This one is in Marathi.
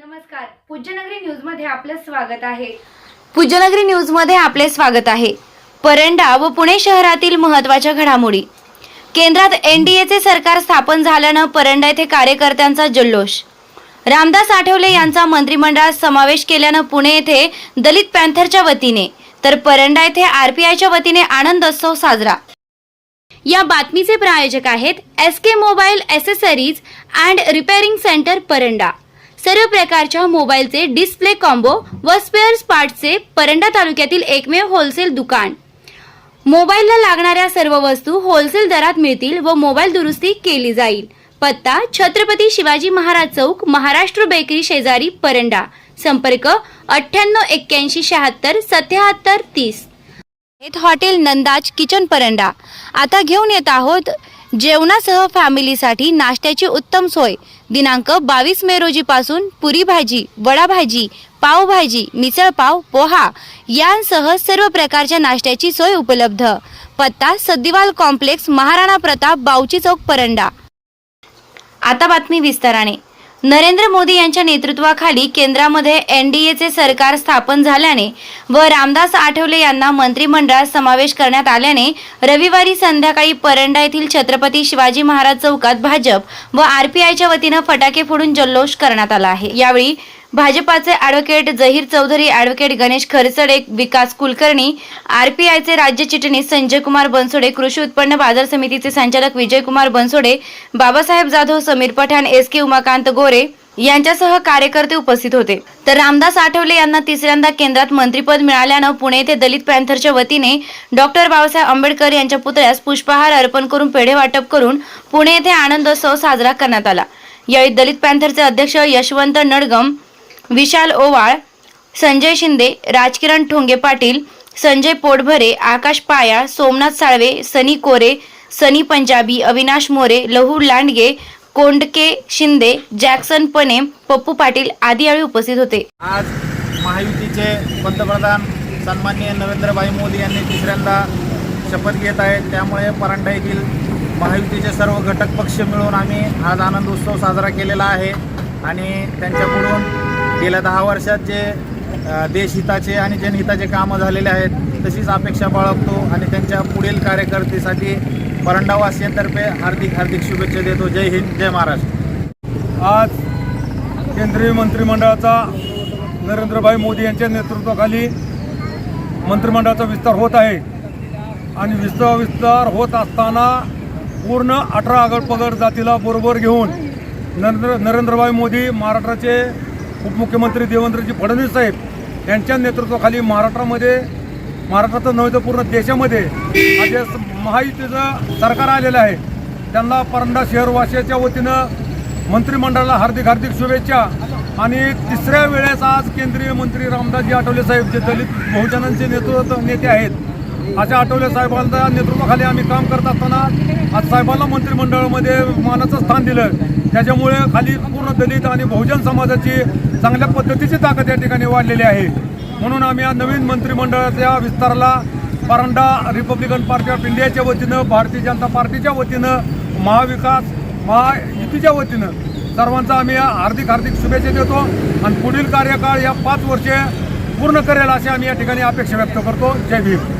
नमस्कार. पूज्यनगरी न्यूजमध्ये आपलं स्वागत आहे. पूज्यनगरी न्यूजमध्ये आपले स्वागत आहे. परंडा व पुणे शहरातील महत्त्वाच्या घडामोडी. केंद्रात एनडीएचे सरकार स्थापन झाल्यानं परंडा येथे कार्यकर्त्यांचा जल्लोष. रामदास आठवले यांचा मंत्रिमंडळात समावेश केल्यानं पुणे येथे दलित पॅन्थरच्या वतीने तर परंडा येथे आरपीआयच्या वतीने आनंदोत्सव साजरा. या बातमीचे प्रायोजक आहेत S K mobile accessories and repairing centre Paranda. सर्व प्रकारच्या मोबाईलचे डिस्प्ले कॉम्बो व स्पेअर्स पार्टचे परंडा तालुक्यातील एकमेव होलसेल दुकान. मोबाईलला लागणाऱ्या सर्व वस्तू होलसेल दरात मिळतील व मोबाईल दुरुस्ती केली जाईल. पत्ता छत्रपती शिवाजी महाराज चौक महाराष्ट्र बेकरी शेजारी परंडा. संपर्क अठ्ठ्याण्णव एक्क्याऐंशी शहात्तर सत्याहत्तर तीस. Hotel Nandaj kitchen Paranda. आता घेऊन येत आहोत जेवणासह फॅमिलीसाठी नाश्त्याची उत्तम सोय. दिनांक बावीस मे रोजीपासून पुरी भाजी वडा भाजी पावभाजी मिसळपाव पोहा यांसह सर्व प्रकारच्या नाश्त्याची सोय उपलब्ध. पत्ता सद्दिवाल कॉम्प्लेक्स महाराणा प्रताप बावची चौक परंडा. आता बातमी विस्ताराने. नरेंद्र मोदी यांच्या नेतृत्वाखाली केंद्रामध्ये एनडीएचे सरकार स्थापन झाल्याने व रामदास आठवले यांना मंत्रिमंडळात समावेश करण्यात आल्याने रविवारी संध्याकाळी परंडा येथील छत्रपती शिवाजी महाराज चौकात भाजप व आरपीआयच्या वतीनं फटाके फोडून जल्लोष करण्यात आला आहे. यावेळी भाजपाचे ॲडव्होकेट जहीर चौधरी ॲडव्होकेट गणेश खरचडे विकास कुलकर्णी आरपीआयचे राज्य चिटणीस संजय कुमार बनसोडे कृषी उत्पन्न बाजार समितीचे संचालक विजयकुमार बनसोडे बाबासाहेब जाधव समीर पठाण एस के उमाकांत गोरे यांच्यासह कार्यकर्ते उपस्थित होते. तर रामदास आठवले यांना तिसऱ्यांदा केंद्रात मंत्रीपद मिळाल्यानं पुणे येथे दलित पॅन्थरच्या वतीने डॉक्टर बाबासाहेब आंबेडकर यांच्या पुतळ्यास पुष्पहार अर्पण करून पेढे वाटप करून पुणे येथे आनंदोत्सव साजरा करण्यात आला. यावेळी दलित पॅन्थरचे अध्यक्ष यशवंत नडगम विशाल ओवाळ संजय शिंदे राजकिरण ठोंगे पाटील संजय पोटभरे आकाश पायाळ सोमनाथ साळवे सनी कोरे सनी पंजाबी अविनाश मोरे लहू लांडगे कोंडके शिंदे जॅक्सन पने पप्पू पाटील आदी यावेळी उपस्थित होते. आज महायुतीचे पंतप्रधान सन्माननीय नरेंद्रभाई मोदी यांनी तिसऱ्यांदा शपथ घेत आहेत. त्यामुळे परांडा येथील महायुतीचे सर्व घटक पक्ष मिळून आम्ही आज आनंद उत्सव साजरा केलेला आहे आणि त्यांच्याकडून गेल्या दहा वर्षात जे देशहिताचे आणि जनहिताचे कामं झालेले आहेत तशीच अपेक्षा बाळगतो आणि त्यांच्या पुढील कार्यकर्तेसाठी परंडावासियांतर्फे हार्दिक हार्दिक शुभेच्छा देतो. जय हिंद जय महाराष्ट्र. आज केंद्रीय मंत्रिमंडळाचा नरेंद्रभाई मोदी यांच्या नेतृत्वाखाली मंत्रिमंडळाचा विस्तार होत आहे. आणि विस्तार विस्तार होत असताना पूर्ण अठरा आगडपगड जातीला बरोबर घेऊन नरेंद्र नरेंद्रभाई मोदी महाराष्ट्राचे उपमुख्यमंत्री देवेंद्रजी फडणवीस साहेब यांच्या नेतृत्वाखाली महाराष्ट्रामध्ये महाराष्ट्राचं नव्हे तर पूर्ण देशामध्ये आज जे महायुतीचं सरकार आलेलं आहे. त्यांना परंडा शहरवासियाच्या वतीनं मंत्रिमंडळाला हार्दिक हार्दिक शुभेच्छा. आणि तिसऱ्या वेळेस आज केंद्रीय मंत्री रामदासजी आठवले साहेब जे दलित बहुजनांचे नेतृत्व नेते आहेत. अशा आठवले साहेबांच्या नेतृत्वाखाली आम्ही काम करत असताना आज साहेबांना मंत्रिमंडळामध्ये मानाचं स्थान दिलं. त्याच्यामुळे खाली पूर्ण दलित आणि बहुजन समाजाची चांगल्या पद्धतीची ताकद या ठिकाणी वाढलेली आहे. म्हणून आम्ही या नवीन मंत्रिमंडळाच्या विस्ताराला परांडा रिपब्लिकन पार्टी ऑफ इंडियाच्या वतीनं भारतीय जनता पार्टीच्या वतीनं महाविकास महायुतीच्या वतीनं सर्वांचा आम्ही हार्दिक हार्दिक शुभेच्छा देतो आणि पुढील कार्यकाळ या पाच वर्षे पूर्ण करेल अशी आम्ही या ठिकाणी अपेक्षा व्यक्त करतो. जय भीम.